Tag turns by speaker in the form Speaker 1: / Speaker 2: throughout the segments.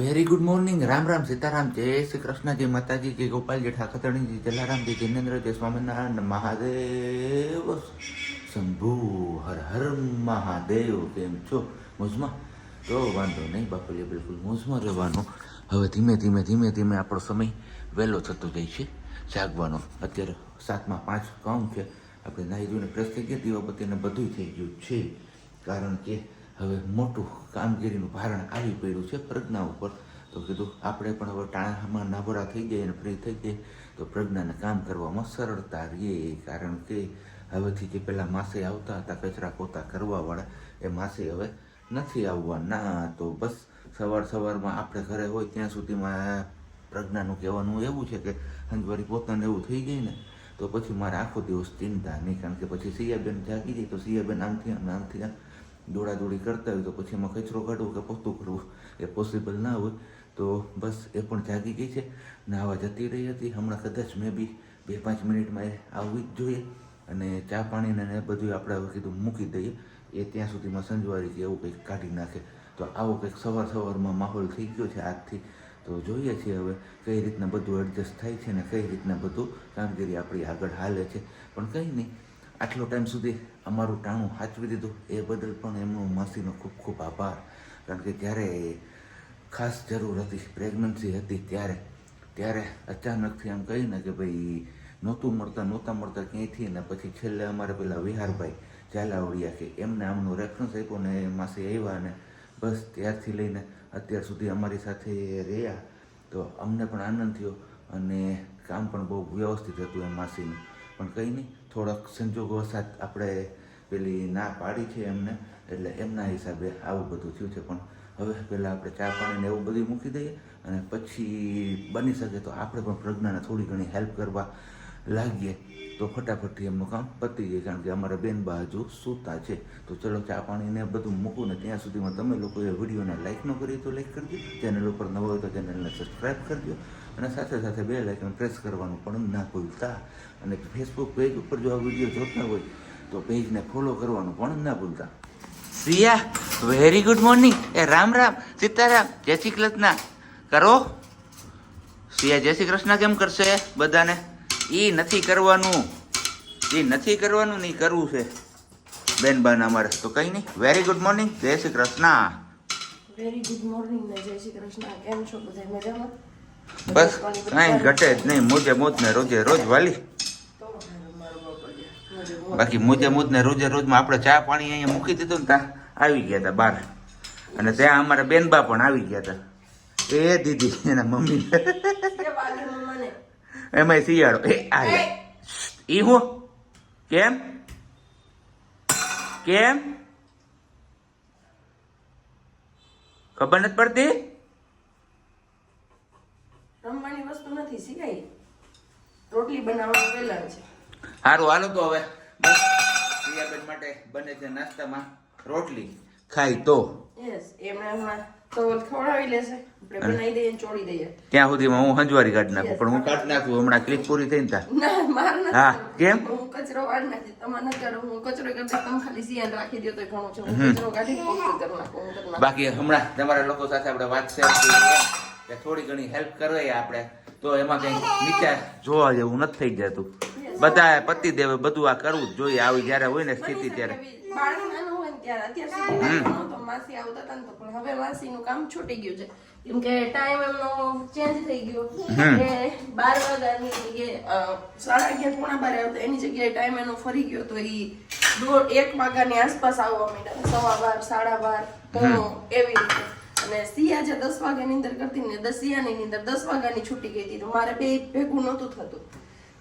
Speaker 1: Very good morning Ram Ram Sitaram. જય શ્રી કૃષ્ણ, જય માતાજી, જય ગોપાલજી ઠાકરણીજી જલારામ, જય જિનેન્દ્ર, જય સ્વામિનારાયણ મહાદેવ. શંભુ, હર હર મહાદેવ. કેમ છો? મોજમાં? તો વાંધો નહીં બાપુજી, બિલકુલ મોજમાં રહેવાનું. હવે ધીમે ધીમે ધીમે ધીમે આપણો સમય વહેલો થતો જાય છે. જાગવાનો. અત્યારે સાતમાં પાંચ કામ છે. આપણે નાહી ધોઈને ફ્રેશ થઈ ગયા. દીવાબત્તીને બધું થઈ ગયું છે. કારણ કે હવે મોટું કામગીરીનું ભારણ આવી પડ્યું છે પ્રજ્ઞા ઉપર. તો કીધું, આપણે પણ હવે ટાણામાં નાભરા થઈ જાય અને ફ્રી થઈ જાય તો પ્રજ્ઞાને કામ કરવામાં સરળતા રહે કારણ કે હવેથી જે પહેલાં માસે આવતા હતા, કચરા પોતા કરવાવાળા એ માસે હવે નથી આવવાના. તો બસ સવાર સવારમાં આપણે ઘરે હોય ત્યાં સુધીમાં પ્રજ્ઞાનું કહેવાનું એવું છે કે હંજવારી પોતાને એવું થઈ જાય ને, તો પછી મારે આખો દિવસ ચિંતા નહીં. કારણ કે પછી સિયાબેન જાગી જાય તો સિયાબેન આમથી આમ આમથી આમ દોડાદોડી કરતા હોય તો પછી એમાં કચરો કાઢવો કે પોતું કરવું એ પોસિબલ ના હોય. તો બસ એ પણ જાગી ગઈ છે. નાવા જતી રહી હતી. હમણાં કદાચ મેં બી બે પાંચ મિનિટમાં એ આવવી જ જોઈએ. અને ચા પાણીને ને બધું આપણે કીધું મૂકી દઈએ. એ ત્યાં સુધીમાં સંજવારી કે એવું કંઈક કાઢી નાખે. તો આવો કંઈક સવાર સવારમાં માહોલ થઈ ગયો છે આજથી. તો જોઈએ છીએ હવે કઈ રીતના બધું એડજસ્ટ થાય છે ને કઈ રીતના બધું. કામગીરી આપણી આગળ હાલે છે. પણ કંઈ નહીં. આટલો ટાઈમ સુધી અમારું ટાણું સાચવી દીધું. એ બદલ પણ એમનો માસીનો ખૂબ ખૂબ આભાર. કારણ કે જ્યારે ખાસ જરૂર હતી પ્રેગ્નન્સી હતી ત્યારે ત્યારે અચાનકથી એમ કહીને કે ભાઈ, નહોતું મળતા, નહોતા મળતા ક્યાંયથી? ને પછી છેલ્લે અમારે પેલા વિહારભાઈ ઝાલાવડિયા કે એમને આમનું રેફરન્સ આપ્યો ને માસી આવ્યા ને બસ ત્યારથી લઈને અત્યાર સુધી અમારી સાથે રહ્યા. તો અમને પણ આનંદ થયો અને કામ પણ બહુ વ્યવસ્થિત હતું એ માસીનું. પણ કંઈ નહીં થોડાક સંજોગો વસાત આપણે પેલી ના પાડી છે એમને, એટલે એમના હિસાબે આવું બધું થયું છે. પણ હવે પહેલાં આપણે ચા પાણીને એવું બધું મૂકી દઈએ અને પછી બની શકે તો આપણે પણ પ્રજ્ઞાને થોડી ઘણી હેલ્પ કરવા લાગીએ. તો ફટાફટથી એમનું કામ પતી જાય, કારણ કે અમારા બેન બાજુ સૂતા છે. તો ચલો ચા પાણીને બધું મૂકું ને ત્યાં સુધીમાં તમે લોકો એ વિડીયોને લાઇક ન કરી તો લાઈક કરજો. ચેનલ ઉપર નવો હોય તો ચેનલને સબસ્ક્રાઈબ કરજો. અને સાથે સાથે બે લાઇકન પ્રેસ કરવાનું પણ ના ભૂલતા. અને ફેસબુક પેજ ઉપર જો આ વીડિયો જોતા હોય તો પેજને ફોલો કરવાનું પણ ના ભૂલતા. સિયા વેરી ગુડ મોર્નિંગ એ રામ રામ, સીતારામ, જય શ્રી કૃષ્ણ. કરો. સિયા જય શ્રી કૃષ્ણ કેમ કરશે? બધાને? ઈ નથી કરવાનું. એ નથી કરવાનું નહીં કરવું છે. બેન બાન અમારે. તો કઈ નહીં. વેરી ગુડ મોર્નિંગ જય Shri Krishna.
Speaker 2: Very good morning ને જય શ્રી કૃષ્ણ. કેમ છો બધા? મજામાં?
Speaker 1: બસ કાંઈ ઘટે જ નહીં. મોજે મોજ ને રોજે રોજ વાલી. બાકી મોજે મોજ ને રોજે રોજમાં આપણે ચા પાણી અહીંયા મૂકી દીધું ને ત્યાં આવી ગયા હતા બાર અને ત્યાં અમારા બેનબા પણ આવી ગયા હતા એ દીદી એના મમ્મી.
Speaker 2: એ બાજુમાં મને
Speaker 1: એમાંય શિયાળો. એ આ લે. ઈ હું? કેમ? કેમ? ખબર નથી પડતી?
Speaker 2: રમવાની વસ્તુ નથી શીખાય રોટલી બનાવવાનું પહેલા છે.
Speaker 1: સારું હાલો તો હવે. બસ. માટે બને છે નાસ્તામાં રોટલી. ખાય તો.
Speaker 2: યસ એમને હમણાં તો ખવડાવી લેશે આપણે બનાવી દઈએ ને દઈએ.
Speaker 1: ત્યાં સુધીમાં હું હંજવારી કાઢી નાખું પણ હું કાઢી નાખું હમણાં ક્લિપ પૂરી થઈને ત્યાં
Speaker 2: ના માર નથી.
Speaker 1: હા, કેમ?
Speaker 2: હું કચરો વાળ નાખી. તમારે નથી હું કચરો કરતા તમે ખાલી સિયાન રાખી દો તો ઘણું છે. હું કચરો કાઢી કરી નાખું.
Speaker 1: બાકી હમણાં તમારા લોકો સાથે આપણે વાત શેર થોડી ઘણી હેલ્પ કરવી આપણે. તો એમાં કઈ નીચે જોવા જેવું નથી થઈ જતું. બધા પતિ દેવે બધું આ કરવું જ જોઈએ. આવી જ્યારે હોય ને સ્થિતિ ત્યારે.
Speaker 2: બાળક નાનું હોય ને ત્યારે અત્યાર સુધી નાનું નહોતો, માસી આવતા હતા ને તો પણ હવે માસીનું કામ છૂટી ગયું છે. કેમ કે ટાઈમ એમનો ચેન્જ થઈ ગયો. કે બાર વાગ્યાની જગ્યાએ સાડા અગિયાર પોણા બારે આવતા એની જગ્યાએ ટાઈમ એનો ફરી ગયો તો એ દોઢ એક વાગ્યાની આસપાસ આવવા માંડ્યા. સવા બાર સાડા બાર એવી રીતે. અને સિયા જે દસ વાગ્યાની અંદર કરતી ને દસ સિયાની અંદર દસ વાગ્યાની છૂટી ગઈ હતી. તો મારે બે ભેગું નહોતું થતું.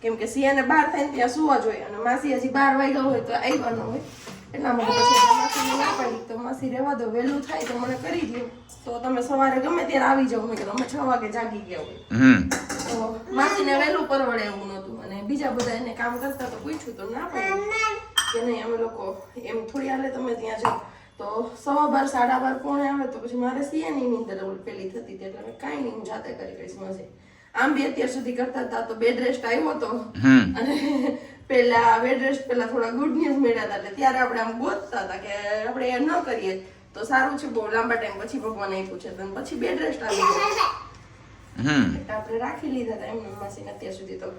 Speaker 2: કેમ કે સિયાને બાર થાય ને ત્યાં સુવા જોઈએ. અને માસી હજી બાર વાગ્યા હોય તો આવવાનું હોય. એટલા માટે પછી માસીને ના પાડી તો માસી રહેવા દો વહેલું થાય તો મને કરી દો તો તમે સવારે ગમે ત્યારે આવી જાઓ મેં કીધું અમે છ વાગે જાગી ગયા હોય. તો માસીને વહેલું પરવડે એવું નહોતું અને બીજા બધા એને કામ કરતા તો પૂછ્યું તો ના પડે. કે નહીં અમે લોકો એમ થોડી હાલે તમે ત્યાં જાઓ. તો સવા બાર સાડા બાર પોણે આવે તો પછી મારે સિયાની નીંદર પેલી થતી હતી એટલે કાંઈ નહીં હું જાતે કરી કરીશ મજે. આમ બી અત્યાર સુધી કરતા હતા તો બેડ રેસ્ટ આવ્યો હતો અને પેલા વેડ્રેસ પેલા થોડા ગુડ ન્યૂઝ મળ્યા હતા એટલે ત્યારે આપણે આમ ગોતતા હતા કે આપણે એ ન કરીએ. તો સારું છે બહુ લાંબા ટાઈમ પછી ભગવાન આપ્યું છે. તો પછી બેડ રેસ્ટ આવી ગયો. આપણે રાખી લીધા હતા એમને માસીને અત્યાર સુધી તો.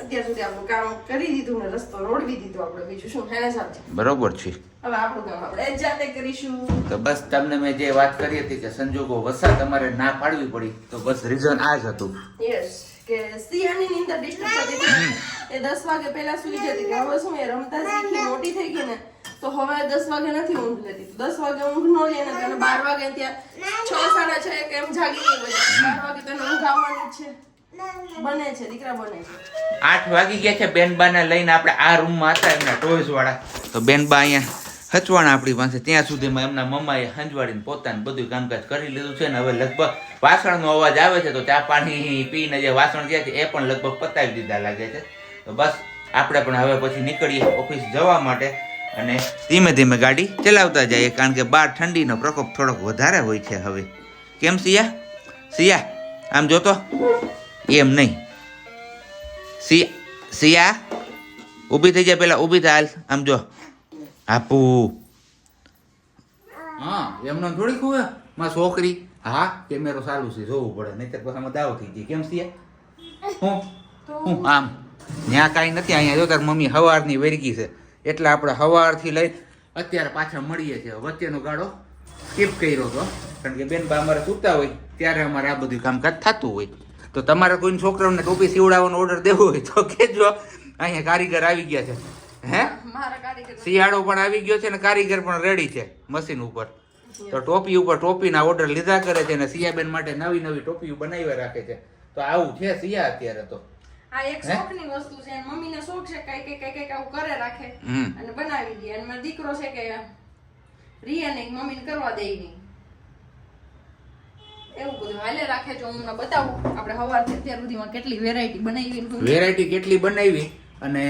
Speaker 2: અત્યાર સુધી આપણું કામ કરી દીધું ને રસ્તો રોડવી દીધો આપણે. બીજું શું? હે સાથે સાહેબ
Speaker 1: બરોબર છે.
Speaker 2: હવે આપણું કામ આપણે જાતે કરીશું.
Speaker 1: તો બસ તમને મેં જે વાત કરી હતી કે સંજોગો વરસાદ તમારે ના પાડવી પડી તો બસ રીઝન આ જ હતું.
Speaker 2: યસ કે સિયાની નીંદર ડિસ્ટર્બ થતી એ દસ વાગે પહેલા સુઈ જતી હતી. હવે શું, એ રમતા શીખી, મોટી થઈ ગઈ ને, તો હવે દસ વાગે નથી ઊંઘ લેતી. દસ વાગે ઊંઘ ન લે ને બાર વાગે ત્યાં છ, સાડા છ એક એમ જાગી ગઈ બાર વાગે તો ઊંઘ આવવાની છે. બને છે
Speaker 1: આઠ વાગી ગયા છે બેનબાને લઈને આપણે આ રૂમમાં હતા એમના ટોયસ વાળા. તો બેનબા અહીંયા હચવાણા આપણી પાસે. ત્યાં સુધીમાં એમના મમ્માએ હંજવાડીને પોતાનું બધું કામકાજ કરી લીધું છે ને હવે લગભગ વાસણનો અવાજ આવે છે તો ચા પાણી પીને જે વાસણ ગયા છે એ પણ લગભગ પતાવી દીધા લાગે છે. તો બસ આપણે પણ હવે પછી નીકળીએ ઓફિસ જવા માટે અને ધીમે ધીમે ગાડી ચલાવતા જઈએ કારણ કે બહાર ઠંડીનો પ્રકોપ થોડોક વધારે હોય છે હવે. કેમ સિયા? સિયા આમ જોતો? એમ નહીં. સિયા સિયા ઊભી થઈ જાય પેલા ઊભી થાય આમ જો. આપુ. હા એમનો થોડી ખુવે માં છોકરી હા કેમેરો ચાલુ છે જોવું પડે નહીતર પછી દાવ થઈ જાય. કેમ સિયા? હું હું આમ. ત્યાં કાંઈ નથી અહીંયા જો તાર મમ્મી હવારની વેરગી છે. એટલે આપણે હવારથી લઈ અત્યારે પાછા મળીએ છીએ. વચ્ચેનો ગાળો સ્કીપ કર્યો હતો. કારણ કે બેન બા અમારે સૂતા હોય ત્યારે અમારે આ બધું કામકાજ થતું હોય. તો તમારે કોઈ છોકરાઓને ટોપી સીવડાવવાનો ઓર્ડર દેવો હોય તો કહેજો અહીંયા કારીગર આવી ગયા છે. હે? શિયાળો પણ આવી ગયો છે ને કારીગર પણ રેડી છે મશીન ઉપર. તો ટોપી ઉપર ટોપીના ઓર્ડર લીધા કરે છે અને સિયાબેન માટે નવી નવી ટોપીઓ બનાવી રાખે છે. તો આવું છે સિયા અત્યારે તો.
Speaker 2: આ એક? શોખની વસ્તુ છે. મમ્મીને શોખ છે કઈ કઈ કઈ કઈ આવું કરે રાખે. અને બનાવી દે. અને મારો દીકરો છે કે રિયાને મમ્મીને કરવા દે નહીં એવું બધું. હાલે રાખે જો હું બતાવું. આપણે સવારથી અત્યાર સુધીમાં કેટલી વેરાયટી બનાવી
Speaker 1: વેરાયટી કેટલી બનાવી અને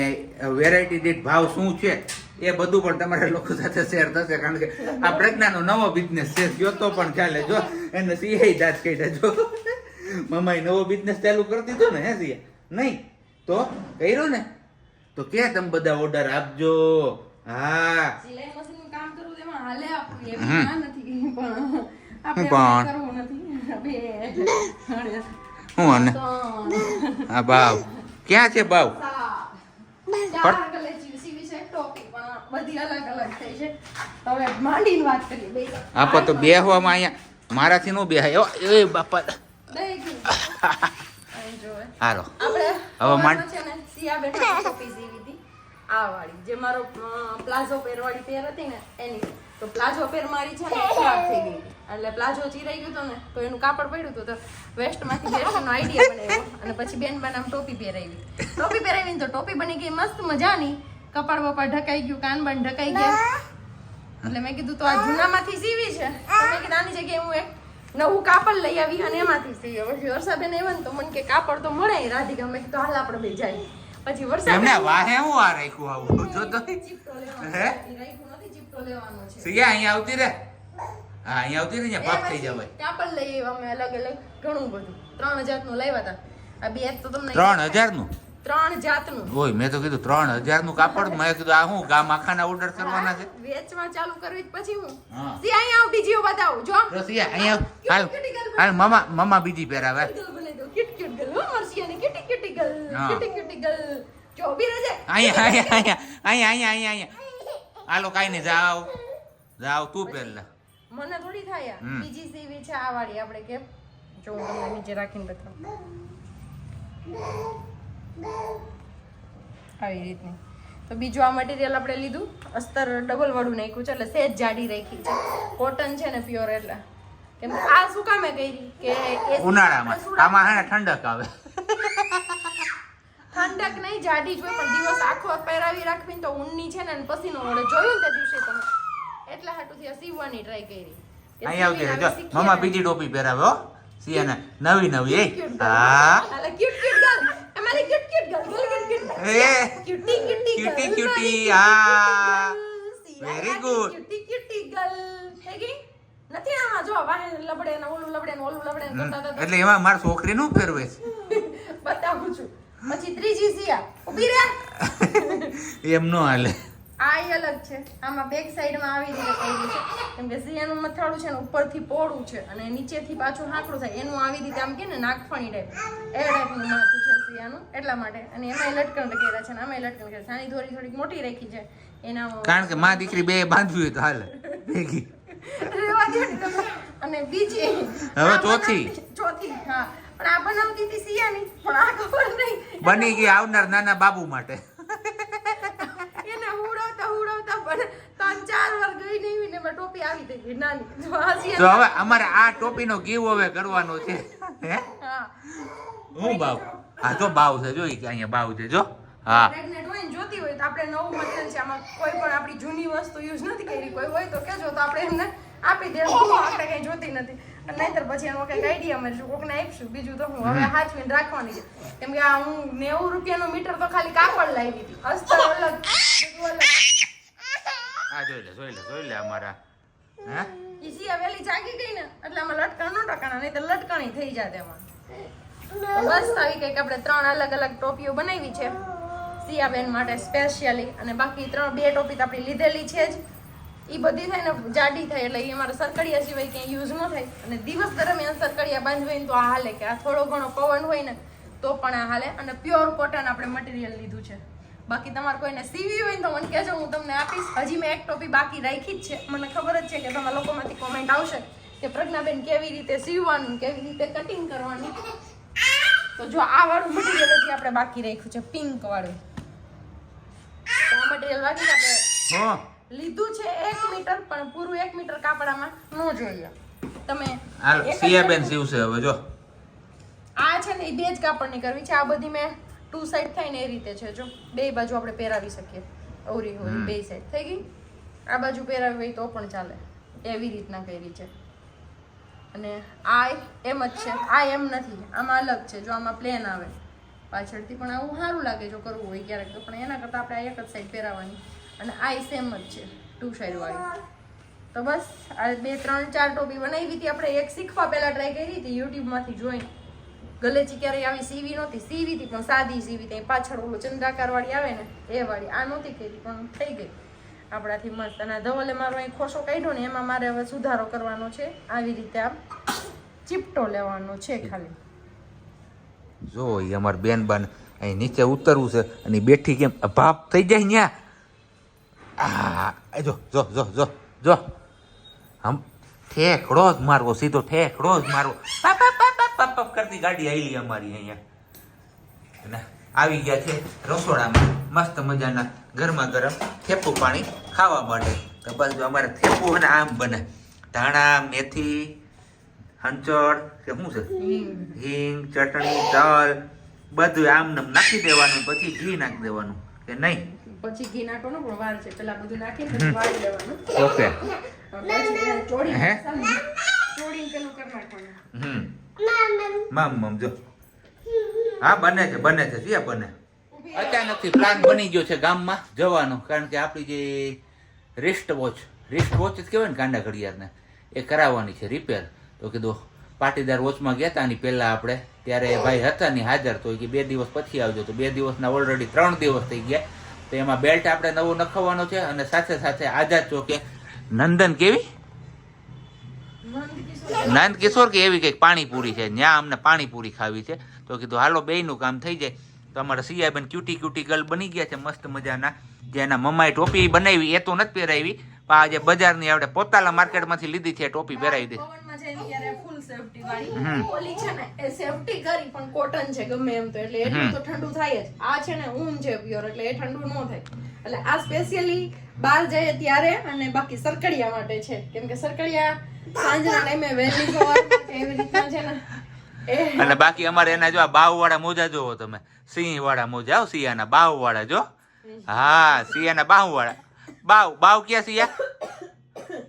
Speaker 1: વેરાયટી દીઠ ભાવ શું છે એ બધું પણ તમારા લોકો સાથે શેર થશે. કારણ કે આ પ્રજ્ઞાનો નવો બિઝનેસ છે. જો તો પણ ચાલે. જો એને સિંહ દાંત કહી જો. મમ્માએ નવો બિઝનેસ ચાલુ કરી દીધો ને હે સિંહ નહીં. તો કર્યો ને? તો કે તમે બધા ઓર્ડર આપજો. હા.
Speaker 2: સિલાઈ મશીનનું કામ કરવું તેમાં હાલે આપણું
Speaker 1: હમ.
Speaker 2: ના નથી. પણ આપણે
Speaker 1: પણ.
Speaker 2: કરવું નથી.
Speaker 1: હું અને? આ બાવ. ક્યાં છે બાવ?
Speaker 2: ચાર. ચાર કલેજી સીવી છે ટોપી પણ બધી અલગ અલગ થઈ છે. હવે માંડીને વાત કરીએ બે.
Speaker 1: આપો તો બેહવામાં અહીંયા. મારાથી નો બેહાય. એ બાપા. હાલો.
Speaker 2: આપણે
Speaker 1: હવે માંડ-
Speaker 2: છે ને સિયા બેઠા ટોપી સીવી હતી. આ વાળી જે મારો પ્લાઝો પહેરવાળી પેર હતી ને એની. તો પ્લાઝો પેર મારી છે ને ખરાબ થઈ ગઈ. એટલે પ્લાઝો ચીરાઈ ગયું તો ને તો એનું કાપડ પડ્યું હતું તો વેસ્ટમાંથી બેસ્ટનો આઈડિયા બનાવ્યો. અને પછી બેન બનામ ટોપી પહેરાવી. ટોપી પહેરાવીને તો ટોપી બની ગઈ મસ્ત મજાની. કપાળ બપાળ ઢકાઈ ગયું કાન બાન ઢકાઈ ગયા. એટલે મેં કીધું તો આ જૂનામાંથી સીવી છે. મેં કીધું આની જગ્યાએ હું એક નવું કાપડ લઈ આવી અને એમાંથી સીવી પછી વર્ષાબેન આવ્યા ને તો મને કે કાપડ તો મળે રાધિકા મેં તો હાલ આપણે બે જાય. પછી
Speaker 1: એમને વાહે હું આ રાખ્યું આવું? જો તો. હે?
Speaker 2: રાખ્યું નથી, ચીપટો લેવાનો છે.
Speaker 1: સિયા અહીંયા આવતી રે હા અહીંયા આવતી રે અહીંયા પાપ થઈ જવાય.
Speaker 2: કાપડ લઈ આવ્યા અમે અલગ અલગ ઘણું બધું. ત્રણનું લાવ્યા હતા. આ બે તો તમને
Speaker 1: ત્રણ હજારનું
Speaker 2: ત્રણ જાતનું.
Speaker 1: ઓય મેં તો કીધું ત્રણ હજારનું કાપડ મેં કીધું આ હું ગામ આખાના ઓર્ડર કરવાના છે.
Speaker 2: વેચવા ચાલુ કરવી પછી હું. સી અહીંયા આવ બીજી બતાવું જો.
Speaker 1: તો સિયા અહીંયા હાલ હાલ મમા મમા બીજી પહેરાવે.
Speaker 2: ક્યુટ ક્યુટ ગર્લ હો મરસિયાની ક્યુટી ક્યુટી ગર્લ
Speaker 1: હા.
Speaker 2: ક્યુટી ક્યુટી ગલ જો બી રહેજે.
Speaker 1: અહીંયા અહીંયા અહીંયા અહીંયા અહીંયા અહીંયા હાલો કાઈ ને જાવ જાવ તું પહેલા
Speaker 2: મને થોડી થાય બીજી સીવી છે આ વાળી આપણે કેમ જો હું તમને નીચે રાખીને બતાવું. આવી રીતની. તો બીજું આ મટીરિયલ આપણે લીધું. અસ્તર ડબલ વાળું નાખ્યું છે એટલે સહેજ જાડી રાખી છે. કોટન છે ને પ્યોર એટલે. કેમ કે આ શું કામે કરી? કે
Speaker 1: ઉનાળામાં. આમાં હે ઠંડક આવે.
Speaker 2: ઠંડક નહીં જાડી જોઈ પણ દિવસ આખો પહેરાવી રાખવી તો ઊનની છે ને અને પસીનો વળે. જોયું ને તે દિવસે તમે? એટલા હાટુથી આ સીવવાની ટ્રાય કરી.
Speaker 1: અહીં આવતી જો
Speaker 2: હવે શીખીએ
Speaker 1: મમા
Speaker 2: ને.
Speaker 1: બીજી ટોપી પહેરાવ્યો સિયાને નવી નવી એ હા.
Speaker 2: મારી
Speaker 1: હા.
Speaker 2: cutie girl.
Speaker 1: Very
Speaker 2: સિયારાની
Speaker 1: good.
Speaker 2: cutie, cutie girl. થઈ ગઈ? નથી આમાં જો વાહે લબડે ને ઓલું લબડે ને ઓલું લબડે ને કરતા કરતા.
Speaker 1: એટલે એમાં મારી છોકરી નું પહેરવે છે.
Speaker 2: બતાવું છું. પછી ત્રીજી સિયા. ઊભી રહે
Speaker 1: એમ નો હાલે.
Speaker 2: આ ય અલગ છે. આમાં બેક સાઈડમાં આવી રીતે કર્યું છે. કેમ કે સિયાનું મથાળું છે ને ઉપરથી પોળું છે અને નીચેથી પાછું હાંકડું થાય. એનું આવી રીતે આમ કે ને નાગફણી ટાઈપ. એ ટાઈપનું માથું છે. સિયાનું એટલા માટે. અને એમાં લટકણ કર્યા છે આમાં લટકણ કર્યા છે. આની થોડી થોડીક મોટી રાખી છે. એના
Speaker 1: કારણ કે માં દીકરી બે બાંધવી હોય તો હાલ. ભેગી.
Speaker 2: અને બીજી
Speaker 1: હવે ચોથી.
Speaker 2: ચોથી હા. પણ આ બનાવતી હતી સિયાની પણ આ ખબર નહીં.
Speaker 1: બની ગઈ આવનાર નાના બાબુ માટે.
Speaker 2: એને હુડાવતા હુડાવતા પણ ત્રણ ચાર વાર ગઈ નહીં ને એમાં ટોપી આવી ગઈ નાની.
Speaker 1: તો હવે અમારે આ ટોપીનો ગીવ હવે કરવાનો છે. હે?
Speaker 2: હા.
Speaker 1: હું બાવ હા જો બાવ છે જો અહીંયા બાવ છે જો. હા.
Speaker 2: પ્રેગ્નેન્ટ હોય ને જોતી હોય તો આપણે નવું મટીરિયલ છે આમાં કોઈ પણ આપણી જૂની વસ્તુ યુઝ નથી કરી કોઈ હોય તો કહેજો તો આપણે એમને આપી દે. આપણે કઈ જોતી નથી. અને નહીંતર પછી એનો કંઈક આઈડિયા મળીશું. કોકને આપીશું બીજું તો હું હવે હાચવીને રાખવાની છે. કેમ કે આ હું નેવું રૂપિયાનો મીટર તો ખાલી કાપડ લાવી હતી. અસ્તર અલગ
Speaker 1: જોઈ લે જોઈ લે જોઈ લે અમારા. હે?
Speaker 2: સિયા જાગી ગઈ ને એટલે આમાં લટકણ નો ટકાણા નહીં તો લટકણી થઈ જાય એમાં. તો બસ આવી કંઈક આપણે ત્રણ અલગ અલગ ટોપીઓ બનાવી છે. સિયાબેન માટે સ્પેશિયલી અને બાકી ત્રણ બે ટોપી તો આપણી લીધેલી છે જ. એ બધી થાય ને જાડી થાય એટલે એ અમારે સરકડિયા સિવાય ક્યાંય યુઝ ન થાય. અને દિવસ દરમિયાન સરકડિયા બાંધવી ને તો આ હાલે કે આ થોડો ઘણો પવન હોય ને તો પણ આ હાલે. અને પ્યોર કોટન આપણે મટીરિયલ લીધું છે. બાકી તમારે કોઈને સીવી હોય તો મને કહેજો, હું તમને આપીશ. હજી મેં એક ટોપી બાકી રાખી જ છે. મને ખબર જ છે કે તમારા લોકોમાંથી કોમેન્ટ આવશે કે પ્રજ્ઞાબેન કેવી રીતે સીવવાનું કેવી રીતે કટિંગ કરવાની. તો જો આ વાળું મટીરિયલ હજી આપણે બાકી રાખ્યું છે પિંક વાળું. તો આ મટીરિયલ બાકી આપણે લીધું છે એક મીટર પણ પૂરું એક મીટર કાપડામાં ન જોઈએ. તમે
Speaker 1: હાલ સિયાબેન સીવશે હવે જો.
Speaker 2: આ છે ને એ બે જ કાપડની કરવી છે. આ બધી મેં ટુ સાઈડ થાય ને એ રીતે છે જો. બે બાજુ આપણે પહેરાવી શકીએ. ઓરી હોય બે સાઈડ થઈ ગઈ? આ બાજુ પહેરાવી હોય તો પણ ચાલે. એવી રીતના કરી છે. અને આ એમ જ છે. આ એમ નથી. આમાં અલગ છે. જો આમાં પ્લેન આવે. પાછળથી પણ આવું સારું લાગે જો કરવું હોય ક્યારેક તો. પણ એના કરતાં આપણે આ એક જ સાઈડ પહેરાવાની. અને આ સેમ જ છે. ટુ સાઈડવાળી તો બસ, આ બે, ત્રણ, ચાર ટોપી બનાવી હતી આપણે. એક શીખવા પહેલાં ટ્રાય કરી હતી. યુટ્યુબમાંથી જોઈને. ગલેચી ક્યારેય આવી સીવી નહોતી. સીવી હતી પણ સાદી સીવી હતી પાછળ ઓલો ચંદ્રાકાર વાળી આવે ને, એ વાળી. આ નહોતી કરી, પણ થઈ ગઈ. આપણાથી મસ્ત. અને ધવલે મારો અહીં ખોસો કાઢ્યો ને, એમાં મારે હવે સુધારો કરવાનો છે. આવી રીતે આમ ચીપટો લેવાનો છે ખાલી.
Speaker 1: જો એ અમાર બેન બાન અહીં નીચે ઉતરવું છે અને બેઠી કેમ ભાપ થઈ જાય ન્યા આ જો જો જો જો જો. હમ, ઠેકડો જ મારવો, સીધો ઠેકડો જ મારવો. પપ પપ પપ પપ કરતી ગાડી આવેલી અમારી અહીંયા. અને આવી ગયા છે રસોડામાં મસ્ત મજાના ગરમા ગરમ થેપું પાણી ખાવા માટે. તો બસ જો અમારે થેપું અને આમ બને. ધાણા મેથી હંચળ કે શું છે? હિંગ. ચટણી તલ બધું આમ નામ નાખી દેવાનું પછી ઘી નાખી દેવાનું. કે નહીં?
Speaker 2: પછી ઘી નાખવાનું પણ વાર છે. પેલા બધું નાખી પછી વાળી લેવાનું
Speaker 1: ઓકે.
Speaker 2: ચોળી
Speaker 1: હે?
Speaker 2: ચોળીને પેલું કરી નાખવાનું.
Speaker 1: હમ. મામ મામ જો. હા બને છે બને છે. સિયા બને? અચાનકથી પ્લાન બની ગયો છે ગામમાં જવાનો કારણ કે આપણી જે રિસ્ટ વોચ રિસ્ટ વોચ જ કહેવાય ને કાંડા ઘડિયાળને એ કરાવવાની છે રિપેર તો કીધું પાટીદાર વોચમાં ગયા હતા આની પહેલા આપણે ત્યારે ભાઈ હતા ને હાજર તો કે બે દિવસ પછી આવજો. તો બે દિવસના ઓલરેડી ત્રણ દિવસ થઈ ગયા. તો એમાં બેલ્ટ આપણે નવો નખાવવાનો છે અને સાથે સાથે આઝાદ ચોકે નંદન કેવી? નંદ કિશોર. કે એવી કંઈક પાણીપુરી છે. ત્યાં અમને પાણીપુરી ખાવી છે. તો કીધું હાલો બેયનું કામ થઈ જાય. તો અમારા સિયાબેન ક્યુટી ક્યુટી ગર્લ બની ગયા છે મસ્ત મજાના. જે એના મમ્માએ ટોપી બનાવી એ તો નથી પહેરાવી પણ આજે બજારની આપણે પોતાના માર્કેટમાંથી લીધી છે ટોપી પહેરાવી દે.
Speaker 2: ઠંડુ થાય જ. આ છે ને ઊન છે એટલે એ ઠંડુ ન થાય. એટલે આ સ્પેશિયલી બહાર જઈએ ત્યારે અને બાકી સરકડિયા માટે છે. કેમ કે સરકડિયા સાંજના ટાઈમે વહેલી એવી રીતના છે ને.
Speaker 1: અને બાકી અમારે એના જો આ બાવ વાળા મોજા જોવો તમે. સિંહ વાળા મોજા. હો સિયાના બાવ વાળા જો. હા સિયાના બાવ વાળા બાવ બાવ ક્યાં સિયા?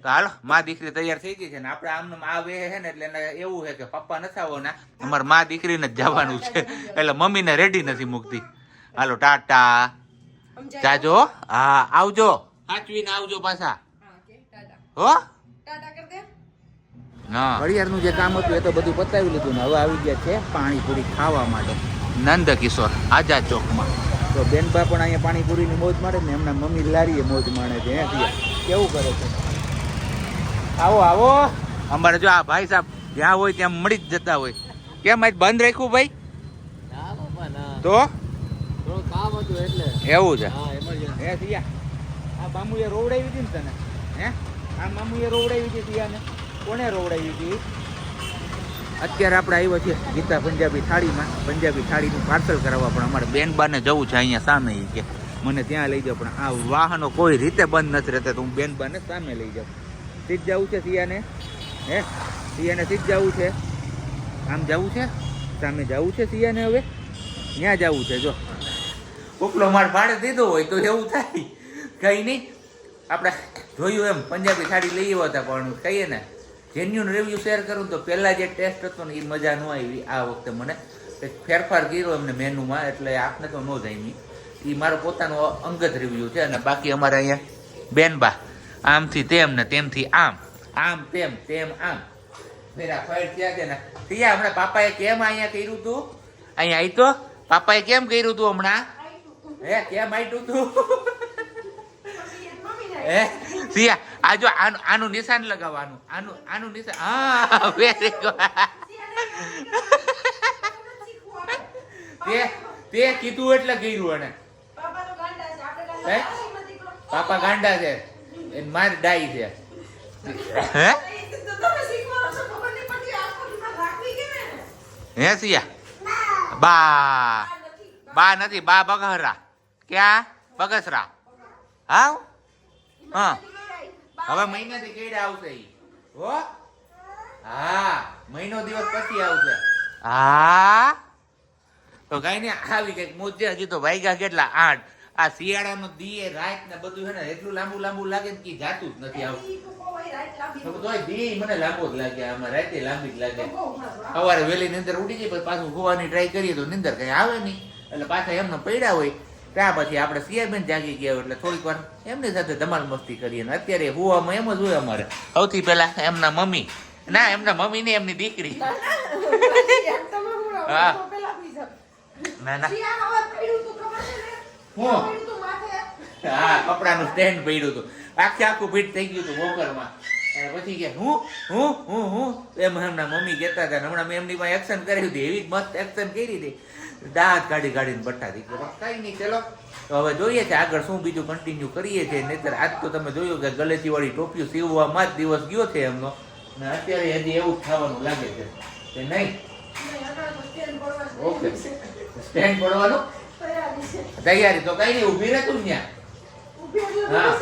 Speaker 1: તો હાલો મા દીકરી તૈયાર થઈ ગઈ છે ને આપણે આમનું આ વે છે ને એટલે એને એવું છે કે પપ્પા નથી આવવાના. અમારે મા દીકરીને જ જવાનું છે. એટલે મમ્મીને રેડી નથી મૂકતી. હાલો ટાટા? જાજો હા. આવજો. સાચવીને આવજો પાછા.
Speaker 2: હો? ટાટા કરી દે.
Speaker 1: ઘડિયાળનું જે કામ હતું એ તો બધું પતાવી લીધું ને હવે આવી ગયા છે પાણીપુરી ખાવા માટે. નંદ કિશોર આઝાદ ચોકમાં. તો બેનબા પણ અહીંયા પાણીપુરીની મોજ મારે ને એમના મમ્મી લારીએ મોજ માણે છે કેવું કરે છે? આવો આવો. અમારે જો આ ભાઈ સાહેબ જ્યાં હોય ત્યાં મળી જ જતા હોય. કેમ આજ બંધ રાખ્યું ભાઈ?
Speaker 3: ના બાપા ના.
Speaker 1: તો?
Speaker 3: કામ હતું એટલે.
Speaker 1: એવું છે? આ મામુએ રોવડાવી હતી ને તને હે? આ મામુએ રોવડાવી હતી સિયાને કોને રોવડાવી હતી અત્યારે આપણે આવ્યા છીએ ગીતા પંજાબી થાળીમાં. પંજાબી થાળીનું પાર્સલ કરાવવા, પણ અમારે બેનબાને જવું છે અહીંયા સામે કે, મને ત્યાં લઈ જાઓ. પણ આ વાહનો કોઈ રીતે બંધ નથી રહેતા, તો હું બેનબાને સામે લઈ જાઉં. સીધ જવું છે સિયાને હે? સિયાને સીધ જવું છે? આમ જવું છે? સામે જવું છે સિયાને હવે? ત્યાં જવું છે, જો. ઉપલો માળ ભાડે દીધો હોય તો એવું થાય. કંઈ નહીં. આપણે જોયું એમ, પંજાબી સાડી લઈ આવ્યા પણ કહીએ ને જેન્યુન રિવ્યુ શેર કરું તો પહેલાં જે ટેસ્ટ હતો ને એ મજા ન આવી આ વખતે મને. એક ફેરફાર કર્યો એમને મેનુમાં એટલે આપને તો ન જામી એ મારો પોતાનો અંગત રિવ્યુ છે અને બાકી અમારે અહીંયા બેનબા આમથી તેમ ને તેમથી આમ આમ તેમ તેમ આમ. મેરા ફાઇટ થયા છે ને. ત્યાં હમણાં પાપાએ કેમ અહીંયા કર્યું તું? અહીંયા આવી તો? પાપાએ કેમ કર્યું તું હમણાં? હે કેમ આઈટું તું? હે? સિયા આ જો આનું આનું નિશાન લગાવવાનું. આનું આનું નિશાન. હા વેરી ગુડ તે તે કીધું એટલે કર્યું એને. પાપા ગાંડા છે. એને માર ડાઈ છે. હે? હે સિયા? બા. બા નથી, બા બગહરા. ક્યાં? બગસરા. હા હા. હવે મહિનાથી કેડા આવશે ઈ. હો? હા, મહિનો દિવસ પછી આવશે. હા? તો કઈ નહીં, આવી કંઈક મોજે હજી તો વાગ્યા કેટલા? આઠ. આ શિયાળાનો દીએ રાત ને બધું છે ને, એટલું લાંબુ લાંબુ લાગે કે જાતું જ નથી આવતું તોય દી મને લાંબો જ લાગે, આમાં રાતે લાંબી જ લાગે. સવારે વહેલી નિંદર ઉડી જાય, પાછું હોવાની ટ્રાય કરીએ તો નિંદર કઈ આવે નહીં. એટલે પાછા એમને પડ્યા હોય. ત્યાં પછી આપણે સિયાબેન જાગી ગયા એટલે થોડીક વાર એમની સાથે ધમાલ મસ્તી કરીએ ને અત્યારે હોવામાં એમ જ હોય અમારે. સૌથી પહેલા એમના મમ્મી. ના એમના મમ્મી ને એમની દીકરી હા. ના ના. હું? હા કપડાનું સ્ટેન્ડ પડ્યું હતું. આખે આખું ફીટ થઈ ગયું હતું વોકરમાં અને પછી કે હું હું હું હું? એમ એમના મમ્મી કહેતા હતા. હમણાં મેં એમની પાસે એક્શન કરી હતી. એવી જ મસ્ત એક્શન કરી હતી. દાંત કાઢી કાઢીને બટ્ટા થઈ ગયો કઈ નહીં ચલો. તો હવે જોઈએ છે આગળ શું બીજું કન્ટિન્યુ કરીએ છીએ નહીતર આજ તો તમે જોયું કે ગલેચી વાળી ટોપીઓ સીવવામાં જ દિવસ ગયો છે એમનો. ને અત્યારે હજી એવું જ થવાનું લાગે છે. કે નહીં? ઓકે. સ્ટેન્ડ પડવાનું? તૈયારી તો કઈ નહીં ઊભી રહેતું ને ત્યાં? હા.